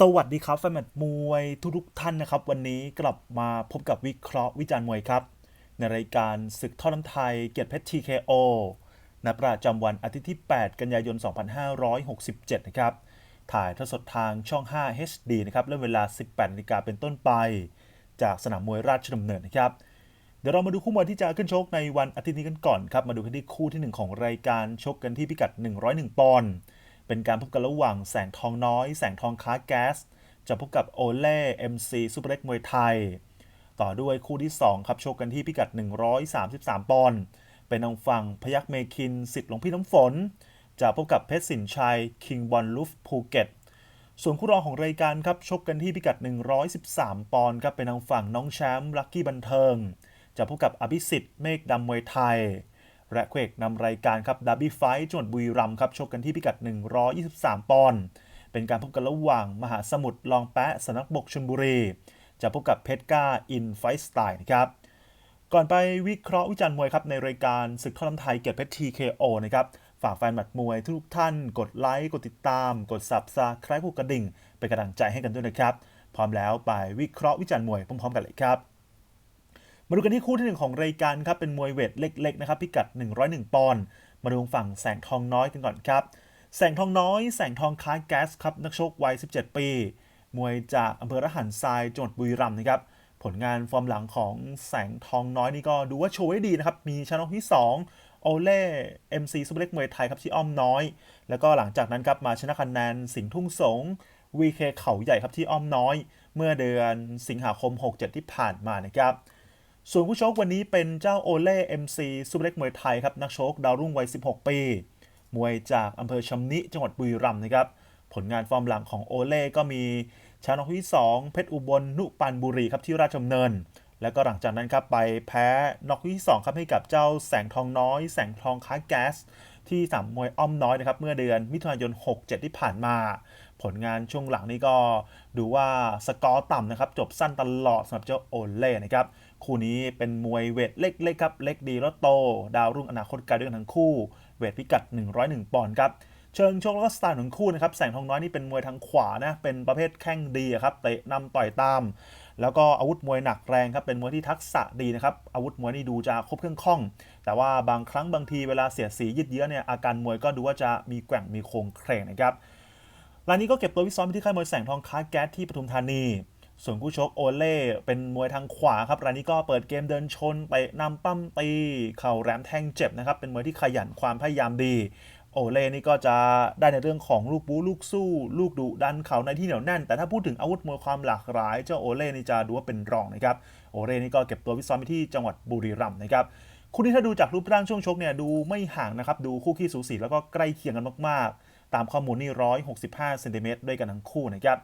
สวัสดีครับแฟนมตช์มวยทุกๆท่านนะครับ วันนี้กลับมาพบกับวิเคราะห์วิจารณ์มวยครับ ในรายการศึกท่อน้ำไทยเกียรติเพชร TKO ณประจำวันอาทิตย์ที่ 8 กันยายน 2567 นะครับ ถ่ายทอดสดทางช่อง 5 HD นะครับเริ่มเวลา 18นาฬิกาเป็นต้นไป จากสนามมวยราชดำเนินนะครับ เดี๋ยวเรามาดูคู่มวยที่จะขึ้นชกในวันอาทิตย์นี้กันก่อนครับมาดูกันที่คู่ที่ 1 ของรายการชกกันที่พิกัด 101 ปอนด์ เป็นการพบกันระหว่างแสงทองน้อย แสงทองค้าแก๊ส จะพบกับโอเล่ MC ซูเปอร์เล็กมวยไทย ต่อด้วยคู่ที่ 2 ครับชกกันที่พิกัด 133 ปอนด์เป็นทางฝั่งพยักเมคินสิทธิ์หลวงพี่น้ำฝน จะพบกับเพชรสินชัยคิงบอลลูฟภูเก็ตส่วนคู่รองของรายการครับชกกันที่พิกัด 113 ปอนด์ครับเป็นทางฝั่งน้องแชมป์ลักกี้บันเทิง จะพบกับอภิสิทธิ์เมฆดำมวยไทย และเควกนำรายการครับดับบี้ไฟท์จังหวัดบุรีรัมย์ครับชกกันที่พิกัด 123 ปอนด์เป็นการพบกันระหว่างมหาสมุทรลองแปะสนักบกชลบุรี จะพบกับเพชรก้าอินไฟสไตล์นะครับก่อนไปวิเคราะห์วิจารณ์มวยครับในรายการศึกข้อน้ำไทยเกียรติเพชร TKO นะครับฝากแฟนหมัดมวยทุกท่านกดไลค์กดติดตาม กด Subscribe กดกระดิ่ง เป็นกำลังใจให้กันด้วยนะครับ พร้อมแล้วไปวิเคราะห์วิจารณ์มวยพร้อมๆกันเลยครับ มาดูกันที่คู่ที่หนึ่งของรายการครับเป็นมวยเวทเล็กๆนะครับพิกัด 101 ปอนด์มาดูฝั่งแสงทองน้อยกันก่อนครับ แสงทองน้อย แสงทองค้ายแก๊สครับนักชกวัย 17 ปี มวยจากอำเภอระหันทรายจังหวัดบุรีรัมย์นะครับผลงานฟอร์มหลังของแสงทองน้อยนี่ก็ดูว่าโชว์ได้ดีนะครับ มีชนะที่ 2 โอเล่ MC ซูเปอร์เล็กมวยไทยครับที่อ้อมน้อย แล้วก็หลังจากนั้นครับมาชนะคะแนนสิงห์ทุ่งสง VK เขาใหญ่ครับที่อ้อมน้อย เมื่อเดือนสิงหาคม 67 ที่ผ่านมานะครับ ส่วนผู้ชกวันนี้เป็นเจ้าโอเล่ MC ซูเปอร์เล็กมวยไทยครับนักชกดาวรุ่งวัย 16 ปี มวยจากอำเภอชำนิจังหวัดบุรีรัมย์นะครับ ผลงานฟอร์มหลังของโอเล่ก็มีชนะที่ 2 เพชรอุบลนุปันบุรีครับที่ราชดำเนิน แล้วก็หลังจากนั้นครับไปแพ้นอกที่ 2 ครับให้กับเจ้าแสงทองน้อย แสงทองค้าแก๊ส ที่สามมวยอ้อมน้อยนะครับเมื่อเดือนมิถุนายน 67 ที่ผ่านมา ผลงานช่วงหลังนี้ก็ดูว่าสกอร์ต่ำนะครับจบสั้นตลอดสำหรับเจ้าโอเล่นะครับ คู่นี้เป็นมวยเวทเล็กๆครับ เล็กดีแล้วโต ดาวรุ่งอนาคตไกลด้วยกันทั้งคู่ เวทพิกัด 101 ปอนด์ครับ เชิงชกแล้วก็สไตล์ของคู่นะครับ แสงทองน้อยนี่เป็นมวยทางขวานะ เป็นประเภทแข้งดีครับเตะนำต่อยตาม แล้วก็อาวุธมวยหนักแรงครับ เป็นมวยที่ทักษะดีนะครับ อาวุธมวยนี่ดูจะครบเครื่องคล่อง แต่ว่าบางครั้งบางทีเวลาเสียดสียืดเยื้อเนี่ย อาการมวยก็ดูว่าจะมีแกว่งมีโครงเครงนะครับ รายนี้ก็เก็บตัววิซ้อมที่ค่ายมวยแสงทองค้าแก๊สที่ปทุมธานี ส่วนคู่ชกโอเล่เป็นมวยทางขวาครับรายนี้ก็เปิดเกมเดินชนไปนำปั้มตี เข่าแหลมแทงเจ็บนะครับ เป็นมวยที่ขยันความพยายามดี โอเล่นี่ก็จะได้ในเรื่องของลูกบู๊ลูกสู้ ลูกดุดันเข่าในที่เหนียวแน่น แต่ถ้าพูดถึงอาวุธมวยความหลากหลาย เจ้าโอเล่นี่จะดูว่าเป็นรองนะครับโอเล่นี่ก็เก็บตัววิซ้อมที่จังหวัดบุรีรัมย์นะครับคู่นี้ถ้าดูจากรูปร่างช่วงชกเนี่ยดูไม่ห่างนะครับดูคู่ขี้สูสีแล้วก็ใกล้เคียงกันมากๆ ตามข้อมูลนี่165เซนติเมตรด้วยกันทั้งคู่นะครับ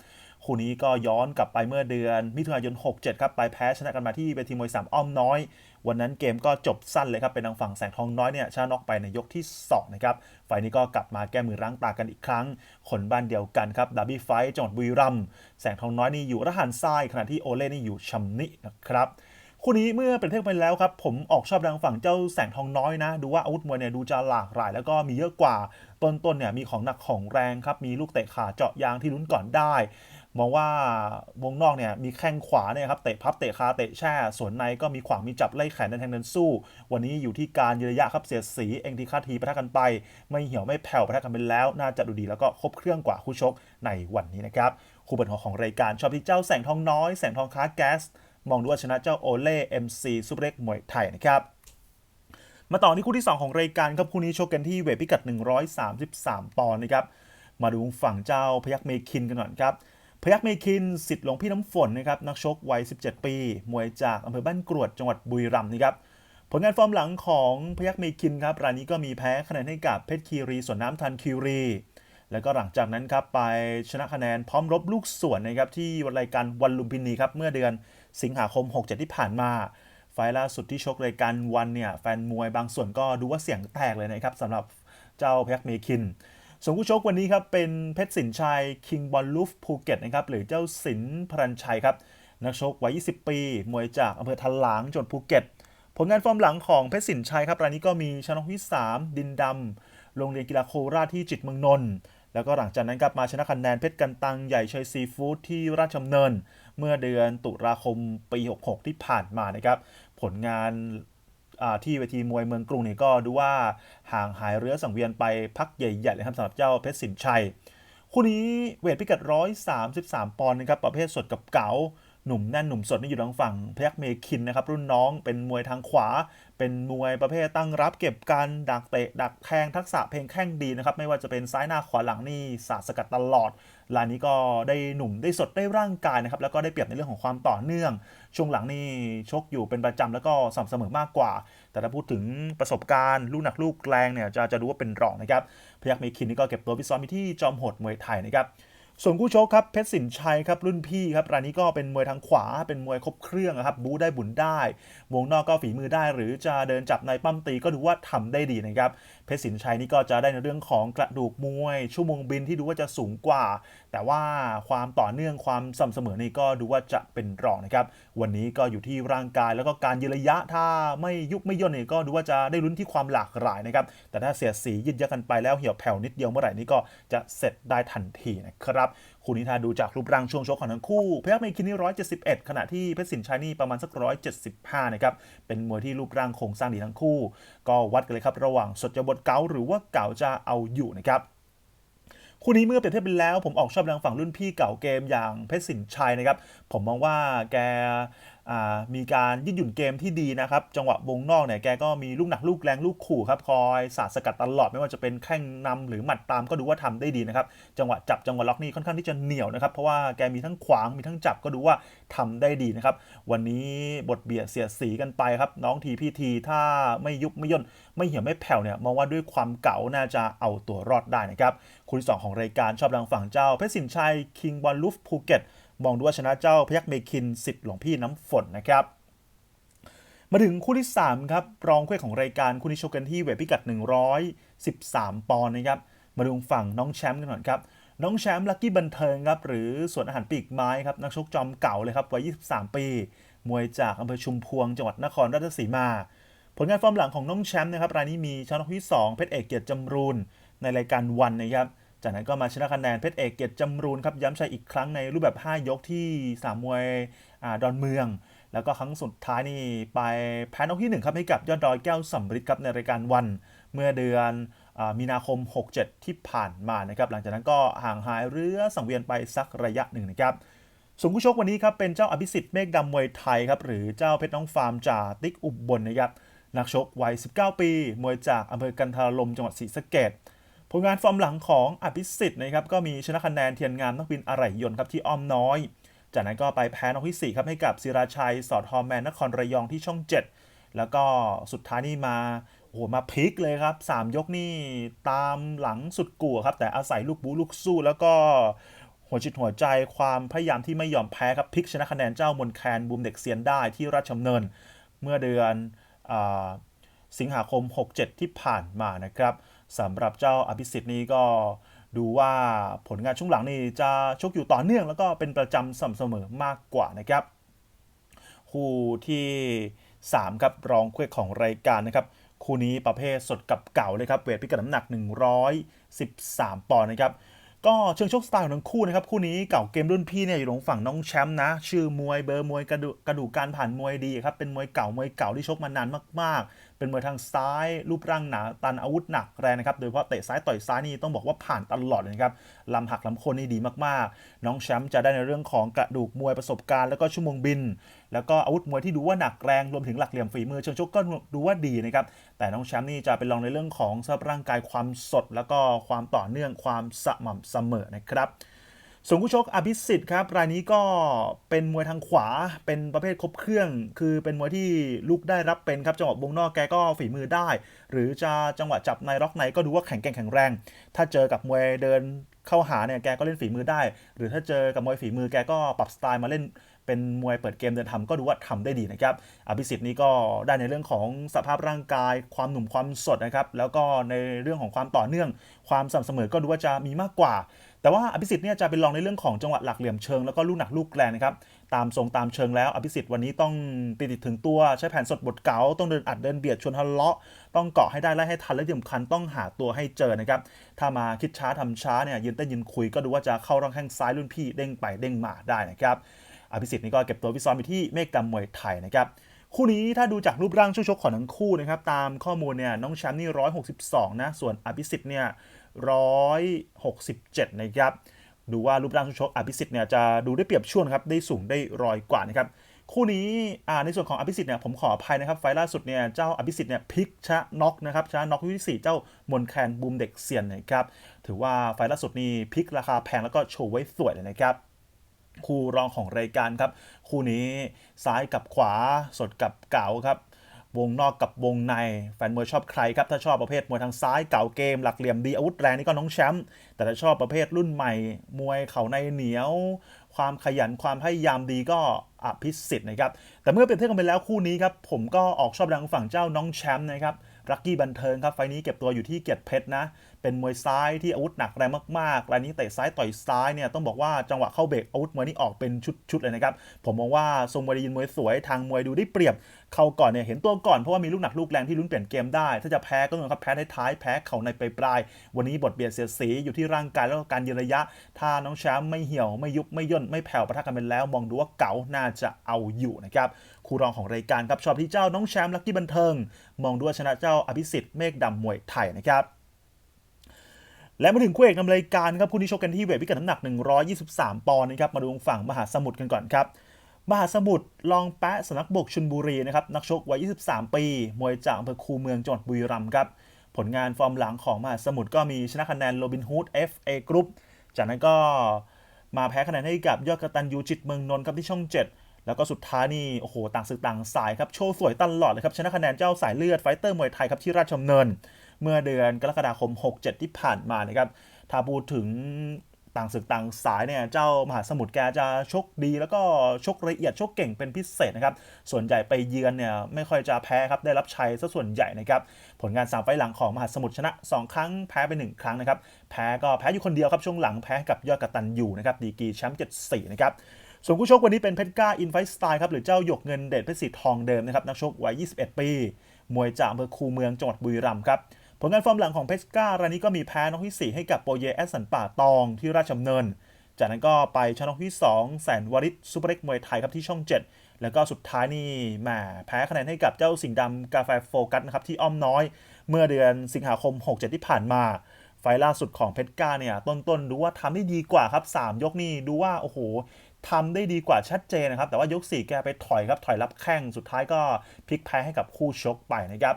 คู่นี้ก็ย้อนกลับไปเมื่อเดือน มิถุนายน 67 ครับไปแพ้ชนะกันมาที่เวทีมวยสามอ้อมน้อย วันนั้นเกมก็จบสั้นเลยครับเป็นทางฝั่งแสงทองน้อยเนี่ยชนะน็อกไปในยกที่ 2 นะครับไฟล์นี้ก็กลับมาแก้มือล้างตากันอีกครั้งคนบ้านเดียวกันครับดับบี้ไฟท์จังหวัดบุรีรัมย์แสงทองน้อยนี่อยู่ระหันทรายขณะที่โอเล่นี่อยู่ชำนินะครับคู่นี้เมื่อเป็นเทศไปแล้วครับ ผมออกชอบทางฝั่งเจ้าแสงทองน้อยนะ ดูว่าอาวุธมวยเนี่ยดูจะหลากหลาย แล้วก็มีเยอะกว่าต้นๆเนี่ยมีของหนักของแรงครับ มีลูกเตะขาเจาะยางที่ลุ้นก่อนได้ มองว่าวงนอกเนี่ยมีแข้งขวาเนี่ยครับเตะพับเตะคาเตะแช่ส่วนในก็มีขวางมีจับไล่แขนเดินแทงเดินสู้ วันนี้อยู่ที่การยืนระยะครับเสียดสีเองทีคาทีประทะกันไป ไม่เหี่ยวไม่แผ่วประทะกันไปแล้ว น่าจะดูดีแล้วก็ครบเครื่องกว่าคู่ชกในวันนี้นะครับคู่เปิดหัวของรายการชอบที่เจ้าแสงทองน้อยแสงทองค้าแก๊สมองดูว่าชนะเจ้าโอเล่ MC ซูเปอร์เล็กมวยไทยนะครับมาต่อที่คู่ที่ 2 ของรายการครับคู่นี้ชกกันที่เวทพิกัด 133 ปอนด์นะครับมาดูฝั่งเจ้าพยักเมคินกันก่อนครับ พยักเมคินสิทธิ์หลวงพี่น้ำฝนนะครับนักชกวัย 17 ปี มวยจากอำเภอบ้านกรวดจังหวัดบุรีรัมย์นะครับผลงานฟอร์มหลังของพยักเมคินครับรายนี้ก็มีแพ้คะแนนให้กับเพชรคีรีสวนน้ำทันคีรี แล้วก็หลังจากนั้นครับไปชนะคะแนนพร้อมรบลูกสวนนะครับที่รายการวันลุมพินีครับเมื่อเดือนสิงหาคม 67 ที่ผ่านมาไฟล์ล่าสุดที่ชกรายการวันเนี่ยแฟนมวยบางส่วนก็ดูว่าเสียงแตกเลยนะครับสำหรับเจ้าพยักเมคิน ส่วนผู้ชกวันนี้ครับเป็นเพชรสินชัยคิงบอลลูฟภูเก็ตนะครับหรือเจ้าสินพรัญชัยครับนักชกวัย 20 ปี มวยจากอำเภอทันหลางจังหวัดภูเก็ต ผลงานฟอร์มหลังของเพชรสินชัยครับรายนี้ก็มีชนะที่ 3 ดินดำโรงเรียนกีฬาโคราชที่จิตเมืองนนท์แล้วก็หลังจากนั้นครับมาชนะคะแนนเพชรกันตังใหญ่ชัยซีฟู้ดที่ราชดำเนิน เมื่อเดือนตุลาคมปี 66 ที่ผ่านมานะครับ ผลงาน ที่เวทีมวยเมืองกรุงเนี่ยก็ดูว่าห่างหายเรือสังเวียนไปพักใหญ่ๆเลยครับสำหรับเจ้าเพชรสินชัย คู่นี้เวทพิกัด 133 ปอนด์นะครับประเภทสดกับเก๋า หนุ่มแน่นหนุ่มสดนี่อยู่ทางฝั่งพยักเมคินนะครับรุ่นน้องเป็นมวยทางขวา เป็นมวยประเภทตั้งรับเก็บการดักเตะดักแทงทักษะเพลงแข้งดีนะครับไม่ว่าจะเป็นซ้ายหน้าขวาหลังนี่สาดสกัดตลอดลายนี้ก็ได้หนุ่มได้สดได้ร่างกายนะครับแล้วก็ได้เปรียบในเรื่องของความต่อเนื่อง ช่วงหลังนี่ชกอยู่เป็นประจำแล้วก็สม่ำเสมอมากกว่า แต่ถ้าพูดถึงประสบการณ์ลูกหนักลูกแรงเนี่ยจะจะดูว่าเป็นรองนะครับพยักเมคินนี่ก็เก็บตัวพิซ้อมที่จอมโหดมวยไทยนะครับ ส่วนคู่ชกครับเพชรสินชัยครับรุ่นพี่ครับรายนี้ก็เป็นมวยทางขวาเป็นมวยครบเครื่องครับบู๊ได้บุญได้วงนอกก็ฝีมือได้ หรือจะเดินจับในปั้มตีก็ดูว่าทำได้ดีนะครับ เพชรสินชัยนี่ก็จะได้ในเรื่องของกระดูกมวย ชั่วโมงบินที่ดูว่าจะสูงกว่า แต่ว่าความต่อเนื่องความสม่ำเสมอนี่ก็ดูว่าจะเป็นรองนะครับ วันนี้ก็อยู่ที่ร่างกายแล้วก็การยืนระยะถ้าไม่ยุบไม่ย่นนี่ก็ดูว่าจะได้ลุ้นที่ความหลากหลายนะครับ แต่ถ้าเสียสียืดเยอะกันไปแล้วเหี่ยวแผ่วนิดเดียวเมื่อไหร่นี่ก็จะเสร็จได้ทันทีนะครับคู่นี้ถ้าดูจากรูปร่างช่วงชกของทั้งคู่เพยักเมคินนี่171ขณะที่เพชรสินชัยนี่ประมาณสัก175นะครับเป็นมวยที่รูปร่างโครงสร้างดีทั้งคู่ ก็วัดกันเลยครับระหว่างสดจบดเก๋าหรือว่าเก๋าจะเอาอยู่นะครับคู่นี้เมื่อเปรียบเทียบไปแล้ว ผมออกชอบทางฝั่งรุ่นพี่เก่าเกมอย่างเพชรสินชัยนะครับ ผมมองว่าแก มีการยืดหยุ่นเกมที่ดีนะครับ จังหวะวงนอกเนี่ยแกก็มีลูกหนักลูกแรงลูกขู่ครับคอยสาดสกัดตลอดไม่ว่าจะเป็นแข้งนำหรือหมัดตามก็ดูว่าทำได้ดีนะครับ จังหวะจับจังหวะล็อกนี่ค่อนข้างที่จะเหนียวนะครับเพราะว่าแกมีทั้งขวางมีทั้งจับก็ดูว่าทำได้ดีนะครับ วันนี้บทเบียดเสียดสีกันไปครับ น้องทีพีทีถ้าไม่ยุบไม่ย่นไม่เหี่ยวไม่แผ่วเนี่ยมองว่าด้วยความเก่าน่าจะเอาตัวรอดได้นะครับคู่ที่สองของรายการชอบทางฝั่งเจ้าเพชรสินชัยคิงบอลลูฟภูเก็ต มองดูว่าชนะเจ้าพยักเมคินสิทธิ์หลวงพี่น้ำฝนนะครับ มาถึงคู่ที่ 3 ครับ รองคู่ของรายการคู่นี้ชกกันที่เวทพิกัด 113 ปอนด์นะครับ มาดูฝั่งน้องแชมป์กันก่อนครับ น้องแชมป์ลักกี้บันเทิงครับ หรือสวนอาหารปีกไม้ครับ นักชกจอมเก่าเลยครับ วัย 23 ปี มวยจากอำเภอชุมพวง จังหวัดนครราชสีมา ผลงานฟอร์มหลังของน้องแชมป์นะครับ รายนี้มีชนะที่2เพชรเอกเกียรติจำรูนในรายการวันนะครับ จากนั้นก็มาชนะคะแนนเพชรเอกเกียรติจำรูนครับย้ำชัยอีกครั้งในรูปแบบ 5 ยกที่สามมวยอดอนเมือง แล้วก็ครั้งสุดท้ายนี่ไปแพ้นกที่ 1 ครับให้กับยอดดอยแก้วสำริดครับในรายการวันเมื่อเดือนอมีนาคม 67 ที่ผ่านมานะครับหลังจากนั้นก็ห่างหายเรือสังเวียนไปสักระยะหนึ่งนะครับส่วนผู้ชกวันนี้ครับเป็นเจ้าอภิสิทธิ์เมฆดำมวยไทยครับหรือเจ้าเพชรน้องฟาร์มจ่าติ๊กอุบบลนะครับนักชกวัย 19 ปี มวยจากอำเภอกันทารลมจังหวัดศรีสะเกษ ผลงานฟอร์มหลังของอภิสิทธิ์นะครับก็มีชนะคะแนนเทียนงามนักบินอะไหล่ยนต์ครับที่อ้อมน้อย จากนั้นก็ไปแพ้นกที่ 4 ครับให้กับศิราชัย สอดฮอร์แมนนครระยองที่ช่อง 7 แล้วก็สุดท้ายนี่มาโอ้โหมาพลิกเลยครับ 3 ยกนี่ตามหลังสุดกู่ครับ แต่อาศัยลูกบูลูกสู้ แล้วก็หัวจิตหัวใจความพยายามที่ไม่ยอมแพ้ครับพลิกชนะคะแนนเจ้ามนแคนบูมเด็กเซียนได้ที่ราชดำเนิน เมื่อเดือนอสิงหาคม 67 ที่ผ่านมานะครับ สำหรับเจ้าอภิสิทธิ์นี้ก็ดูว่าผลงานช่วงหลังนี่จะชกอยู่ต่อเนื่อง แล้วก็เป็นประจำสม่ำเสมอมากกว่านะครับ คู่ที่ 3 ครับรองคู่ของรายการนะครับ คู่นี้ประเภทสดกับเก่าเลยครับ เวทพิกัดน้ำหนัก 113 ปอนด์นะครับ ก็เชิงชกสไตล์ของทั้งคู่นะครับ คู่นี้เก่าเกมรุ่นพี่เนี่ยอยู่ตรงฝั่งน้องแชมป์นะ ชื่อมวยเบอร์มวยกระดูกกระดูกการผ่านมวยดีครับ เป็นมวยเก่ามวยเก่าที่ชกมานานมาก ๆ เป็นมวยทางซ้าย รูปร่างหนาตันอาวุธหนักแรงนะครับ โดยเฉพาะเตะซ้ายต่อยซ้ายนี่ต้องบอกว่าผ่านตลอดเลยนะครับลำหักลำโคนนี่ดีมากๆ น้องแชมป์จะได้ในเรื่องของกระดูกมวยประสบการณ์แล้วก็ชั่วโมงบิน แล้วก็อาวุธมวยที่ดูว่าหนักแรงรวมถึงหลักเหลี่ยมฝีมือเชิงชกก็ดูว่าดีนะครับแต่น้องแชมป์นี่จะเป็นรองในเรื่องของสภาพร่างกายความสด แล้วก็ความต่อเนื่องความสม่ำเสมอนะครับส่วนผู้ชกอภิสิทธิ์ครับรายนี้ก็เป็นมวยทางขวาเป็นประเภทครบเครื่อง คือเป็นมวยที่ลุกได้รับเป็นครับจังหวะวงนอกแกก็ฝีมือได้ หรือจะจังหวะจับในล็อกในก็ดูว่าแข็งแกร่งแข็งแรง ถ้าเจอกับมวยเดินเข้าหาเนี่ยแกก็เล่นฝีมือได้ หรือถ้าเจอกับมวยฝีมือแกก็ปรับสไตล์มาเล่น เป็นมวยเปิดเกมเดินทำก็ดูว่าทำได้ดีนะครับอภิสิทธิ์นี่ก็ได้ในเรื่องของสภาพร่างกาย ความหนุ่มความสดนะครับแล้วก็ในเรื่องของความต่อเนื่อง ความสม่ำเสมอก็ดูว่าจะมีมากกว่า แต่ว่าอภิสิทธิ์เนี่ยจะเป็นรองในเรื่องของจังหวะหลักเหลี่ยมเชิงแล้วก็ลูกหนักลูกแรงนะครับตามทรงตามเชิงแล้วอภิสิทธิ์วันนี้ต้องติดติดถึงตัวใช้แผนสดบทเก๋าต้องเดินอัดเดินเบียดชวนทะเลาะต้องเกาะให้ได้และให้ทันและที่สำคัญต้องหาตัวให้เจอนะครับถ้ามาคิดช้าทำช้าเนี่ยยืนเต้นยืนคุยก็ดูว่าจะเข้าร่องแข้งซ้ายรุ่นพี่เด้งไปเด้งมาได้นะครับ อภิสิทธิ์นี่ก็เก็บตัวฟิซ้อมอยู่ที่เมกกำมวยไทยนะครับคู่นี้ถ้าดูจากรูปร่างช่วงชกของทั้งคู่นะครับตามข้อมูลเนี่ยน้องแชมป์นี่162นะส่วนอภิสิทธิ์เนี่ย167นะครับดูว่ารูปร่างช่วงชกอภิสิทธิ์เนี่ยจะดูได้เปรียบช่วงครับได้สูงได้ร้อยกว่านะครับคู่นี้อ่าในส่วนของอภิสิทธิ์เนี่ยผมขออภัยนะครับไฟล์ล่าสุดเนี่ยเจ้าอภิสิทธิ์เนี่ยพลิกชนะน็อกนะครับชนะน็อกที่4เจ้ามนแคนบูมเด็กเซียนนะครับถือว่าไฟล์ล่าสุดนี่พลิกราคาแพงแล้วก็โชว์ไว้สวยเลยนะครับ คู่รองของรายการครับ คู่นี้ซ้ายกับขวาสดกับเก๋าครับ วงนอกกับวงในแฟนมวยชอบใครครับ ถ้าชอบประเภทมวยทางซ้ายเก่าเกมหลักเหลี่ยมดีอาวุธแรงนี่ก็น้องแชมป์แต่ถ้าชอบประเภทรุ่นใหม่ มวยเข่าในเหนียว ความขยันความพยายามดีก็อภิสิทธิ์นะครับแต่เมื่อเปรียบเทียบกันไปแล้วคู่นี้ครับผมก็ออกชอบดังฝั่งเจ้าน้องแชมป์นะครับ รักกี้บันเทิงครับไฟนี้เก็บตัวอยู่ที่เกียรติเพชรนะ เป็นมวยซ้ายที่อาวุธหนักแรงมากๆรายนี้เตะซ้ายต่อยซ้ายเนี่ยต้องบอกว่าจังหวะเข้าเบรกอาวุธมวยนี่ออกเป็นชุดๆเลยนะครับ ผมมองว่าทรงมวยดียินมวยสวยทางมวยดูได้เปรียบ เข้าก่อนเนี่ยเห็นตัวก่อนเพราะว่ามีลูกหนักลูกแรงที่ลุ้นเปลี่ยนเกมได้ ถ้าจะแพ้ก็ต้องครับแพ้ท้ายแพ้เข่าในปลาย วันนี้บทเบียดเสียดสีอยู่ที่ร่างกายแล้วก็การยืนระยะ ถ้าน้องแชมป์ไม่เหี่ยวไม่ยุบไม่ย่นไม่แผ่วประทะกันไปแล้ว มองดูว่าเก๋าน่าจะเอาอยู่นะครับ คู่รองของรายการครับชอบที่เจ้าน้องแชมป์ลักกี้บันเทิง มองดูว่าชนะเจ้าอภิสิทธิ์เมฆดำมวยไทยนะครับและมาถึงคู่เอกนำรายการครับคู่นี้ชกกันที่เวทพิกัดน้ำหนัก 123 ปอนด์นะครับมาดูฝั่งมหาสมุทรกันก่อนครับมหาสมุทรลองแปะสนักบกชุนบุรีนะครับนักชกวัย 23 ปี มวยจากอำเภอคูเมืองจังหวัดบุรีรัมย์ครับผลงานฟอร์มหลังของมหาสมุทรก็มีชนะคะแนนโรบินฮูด FA Group จากนั้นก็มาแพ้คะแนนให้กับยอดกระตันยูจิตเมืองนนท์ครับที่ช่อง 7 แล้วก็สุดท้ายนี่โอ้โหต่างศึกต่างสายครับโชว์สวยตลอดเลยครับชนะคะแนนเจ้าสายเลือดไฟเตอร์มวยไทยครับที่ราชดำเนิน เมื่อเดือนกรกฎาคม 67 ที่ผ่านมานะครับถ้าพูดถึงต่างศึกต่างสายเนี่ยเจ้ามหาสมุทรแกจะชกดี แล้วก็ชกละเอียดชกเก่งเป็นพิเศษนะครับ ส่วนใหญ่ไปเยือนเนี่ยไม่ค่อยจะแพ้ครับได้รับชัยซะส่วนใหญ่นะครับผลงาน3ไฟล์หลังของมหาสมุทรชนะ 2 ครั้งแพ้ไป 1 ครั้งนะครับแพ้ก็แพ้อยู่คนเดียวครับช่วงหลังแพ้กับยอดกระตันอยู่นะครับดีกีแชมป์74นะครับ ส่วนคู่ชกวันนี้เป็นเพชรก้าอินไฟสไตล์ครับหรือเจ้าหยกเงินเดชเพชรสีทองเดิมนะครับนักชกวัย 21 ปี มวยจากอำเภอคูเมืองจังหวัดบุรีรัมย์ครับผลงานฟอร์มหลังของเพชรก้ารายนี้ก็มีแพ้นอกที่ 4 ให้กับโปรเยแอสสันป่าตองที่ราชดำเนิน จากนั้นก็ไปชนะนอกที่ 2 แสนวริศซูเปอร์เล็กมวยไทยครับที่ช่อง 7 แล้วก็สุดท้ายนี่แหมแพ้คะแนนให้กับเจ้าสิงห์ดำกาแฟโฟกัสนะครับที่อ้อมน้อย เมื่อเดือนสิงหาคม 67 ที่ผ่านมาไฟล์ล่าสุดของเพชรก้าเนี่ยต้นๆดูว่าทำได้ดีกว่าครับ 3 ยกนี่ดูว่าโอ้โห ทำได้ดีกว่าชัดเจนนะครับ แต่ว่ายก 4 แกไปถอยครับ ถอยรับแข้ง สุดท้ายก็พลิกแพ้ให้กับคู่ชกไปนะครับ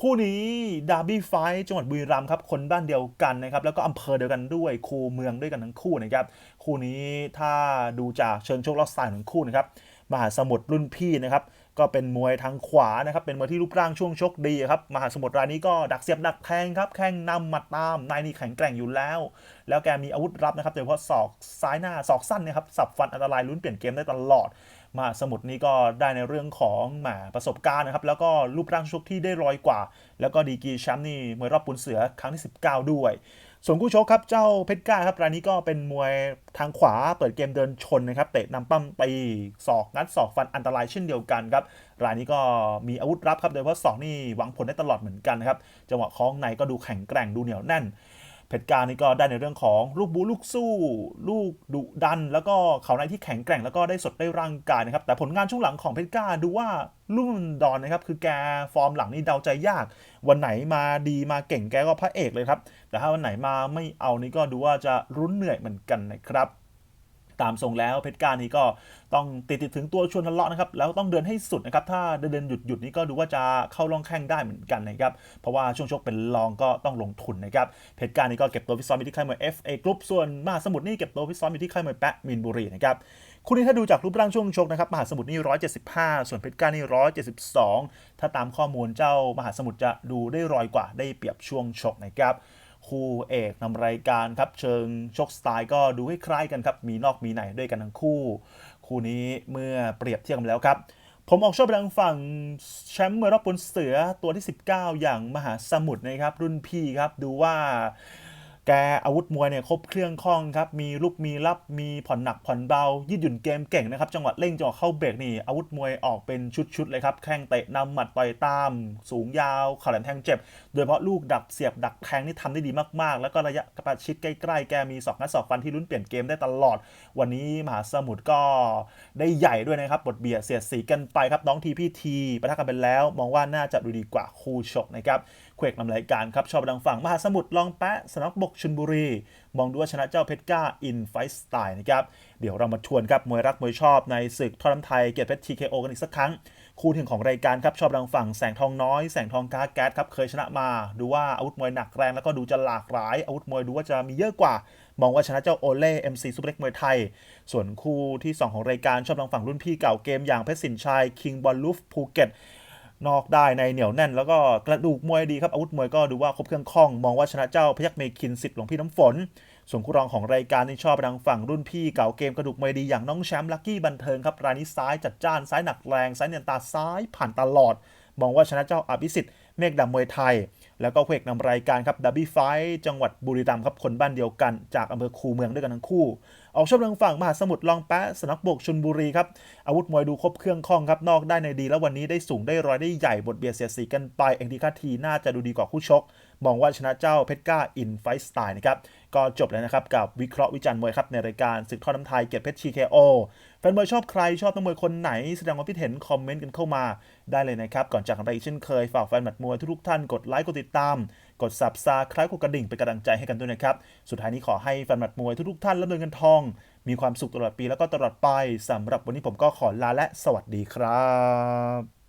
คู่นี้ดาร์บี้ไฟท์จังหวัดบุรีรัมย์ครับ คนบ้านเดียวกันนะครับ แล้วก็อำเภอเดียวกันด้วย คูเมืองด้วยกันทั้งคู่นะครับ คู่นี้ถ้าดูจากเชิงโชคลักษณะของคู่นะครับ มหาสมุทรรุ่นพี่นะครับ ก็เป็นมวยทางขวานะครับเป็นมวยที่รูปร่างช่วงชกดีครับมหาสมุทรรายนี้ก็ดักเสียบดักแทงครับแข้งนำมัดตามนายนี่แข็งแกร่งอยู่แล้ว แล้วแกมีอาวุธรับนะครับโดยเฉพาะศอกซ้ายหน้าศอกสั้นนี่ยครับสับฟันอันตรายลุ้นเปลี่ยนเกมได้ตลอดมาสมุทรนี้ก็ได้ในเรื่องของหมประสบการณ์นะครับแล้วก็รูปร่างชกที่ได้รอยกว่า แล้วก็ดีกรีแชมป์นี่มวยรอบปุนเสือครั้งที่ 19 ด้วย ส่วนคู่ชกครับเจ้าเพชรก้าครับรายนี้ก็เป็นมวยทางขวาเปิดเกมเดินชนนะครับเตะนำปั้มตีศอกงัดศอกฟันอันตรายเช่นเดียวกันครับรายนี้ก็มีอาวุธรับครับโดยเฉพาะศอกนี่หวังผลได้ตลอดเหมือนกันนะครับจังหวะคล้องในก็ดูแข็งแกร่งดูเหนียวแน่น เพชรการนี่ก็ได้ในเรื่องของลูกบูลูกสู้ ลูกดุดัน แล้วก็เขาในที่แข็งแกร่งแล้วก็ได้สดได้ร่างกายนะครับแต่ผลงานช่วงหลังของเพชรก้าดูว่ารุ่นดอนนะครับคือแกฟอร์มหลังนี่เดาใจยาก วันไหนมาดีมาเก่งแกก็พระเอกเลยครับแต่ถ้าวันไหนมาไม่เอานี่ก็ดูว่าจะรุนเหนื่อยเหมือนกันนะครับ ตามทรงแล้วเพชรกานี่ก็ต้องติดติดถึงตัวชวนทะเลาะนะครับแล้วต้องเดินให้สุดนะครับถ้าเดินหยุดหยุดนี่ก็ดูว่าจะเข้าลองแข้งได้เหมือนกันนะครับเพราะว่าช่วงชกเป็นรองก็ต้องลงทุนนะครับเพชรกานี่ก็เก็บตัวฟิตซ้อมอยู่ที่ค่ายมวย FA Group ส่วนมหาสมุทรนี่เก็บตัวฟิตซ้อมอยู่ที่ค่ายมวยแปะมินบุรีนะครับคู่นี้ถ้าดูจากรูปร่างช่วงชกนะครับมหาสมุทรนี่175 ส่วนเพชรกานี่172 ถ้าตามข้อมูลเจ้ามหาสมุทรจะดูได้รอยกว่าได้เปรียบช่วงชกนะครับ คู่เอกนำรายการครับเชิงชกสไตล์ก็ดูให้คล้ายกันครับมีนอกมีในด้วยกันทั้งคู่ คู่นี้เมื่อเปรียบเทียบกันแล้วครับ ผมออกชอบไปทางฝั่งแชมป์เมื่อรอบบนเสือตัวที่ 19 อย่างมหาสมุทรนะครับรุ่นพี่ครับดูว่า แกอาวุธมวยเนี่ยครบเครื่องคล่องครับ มีลูกมีรับ มีผ่อนหนักผ่อนเบา ยืดหยุ่นเกมเก่งนะครับ จังหวะเร่งจังหวะเข้าเบรกนี่ อาวุธมวยออกเป็นชุดๆเลยครับ แข้งเตะนำหมัดต่อยตาม สูงยาวข่าแหลมแทงเจ็บ โดยเฉพาะลูกดักเสียบดักแทงนี่ทำได้ดีมากๆ แล้วก็ระยะกระประชิดใกล้ๆ แกมีศอกนัดศอกฟันที่ลุ้นเปลี่ยนเกมได้ตลอด วันนี้มหาสมุทรก็ได้ใหญ่ด้วยนะครับ บทเบียดเสียดสีกันไปครับ น้องทีพี่ทีประทะกันไปแล้ว มองว่าน่าจะดูดีกว่าคู่ชกนะครับเควกนำรายการครับชอบดังฝั่งมหาสมุทรลองแปะสนับบกชนบุรี มองดูว่าชนะเจ้าเพชรกล้าอินไฟสไตล์นะครับเดี๋ยวเรามาทวนครับมวยรักมวยชอบในศึกท่อน้ำไทยเกียรติเพชร TKO กันอีกสักครั้ง คู่ถึงของรายการครับชอบดังฝั่งแสงทองน้อยแสงทองกาแก๊สครับเคยชนะมา ดูว่าอาวุธมวยหนักแรงแล้วก็ดูจะหลากหลายอาวุธมวยดูว่าจะมีเยอะกว่า มองว่าชนะเจ้าโอเล่ MC ซูเปอร์เล็กมวยไทย ส่วนคู่ที่ 2 ของรายการชอบดังฝั่งรุ่นพี่เก่าเกมอย่างเพชรสินชัยคิงบอลลูฟภูเก็ต นอกได้ในเหนียวแน่น แล้วก็กระดูกมวยดีครับอาวุธมวยก็ดูว่าครบเครื่องคล่อง มองว่าชนะเจ้าพยักเมคินสิทธิ์หลวงพี่น้ำฝน ส่วนคู่รองของรายการที่ชอบไปทางฝั่งรุ่นพี่เก่าเกมกระดูกมวยดีอย่างน้องแชมป์ลักกี้บันเทิงครับรายนี้ซ้ายจัดจ้านซ้ายหนักแรงซ้ายเนียนตาซ้ายผ่านตลอด มองว่าชนะเจ้าอภิสิทธิ์เมฆดำมวยไทย แล้วก็เควกนำรายการครับดับบี้ไฟจังหวัดบุรีรัมย์ครับคนบ้านเดียวกัน จากอำเภอคูเมืองด้วยกันทั้งคู่ ออกชอบทางฝั่งมหาสมุทรลองแปะสนักบกชนบุรีครับอาวุธมวยดูครบเครื่องคล่องครับนอกได้ในดี แล้ววันนี้ได้สูงได้ร้อยได้ใหญ่บทเบียดเสียสีกันไปเอ็งดีคาทีน่าจะดูดีกว่าคู่ชก มองว่าชนะเจ้าเพชรก้าอินไฟสไตล์นะครับก็จบแล้วนะครับกับวิเคราะห์วิจารณ์มวยครับในรายการศึกทอดน้ำไทยเกียรติเพชร TKO แฟนมวยชอบใครชอบนักมวยคนไหนแสดงความคิดเห็นคอมเมนต์กันเข้ามาได้เลยนะครับก่อนจากกันไปอีกเช่นเคยฝากแฟนหมัดมวยทุกท่านกดไลค์กดติดตาม กด subscribe กดกระดิ่งเป็นกำลังใจให้กันด้วยนะครับ สุดท้ายนี้ขอให้แฟนหมัดมวยทุกๆท่านร่ำรวยเงินทอง มีความสุขตลอดปีแล้วก็ตลอดไปสำหรับวันนี้ผมก็ขอลาและสวัสดีครับ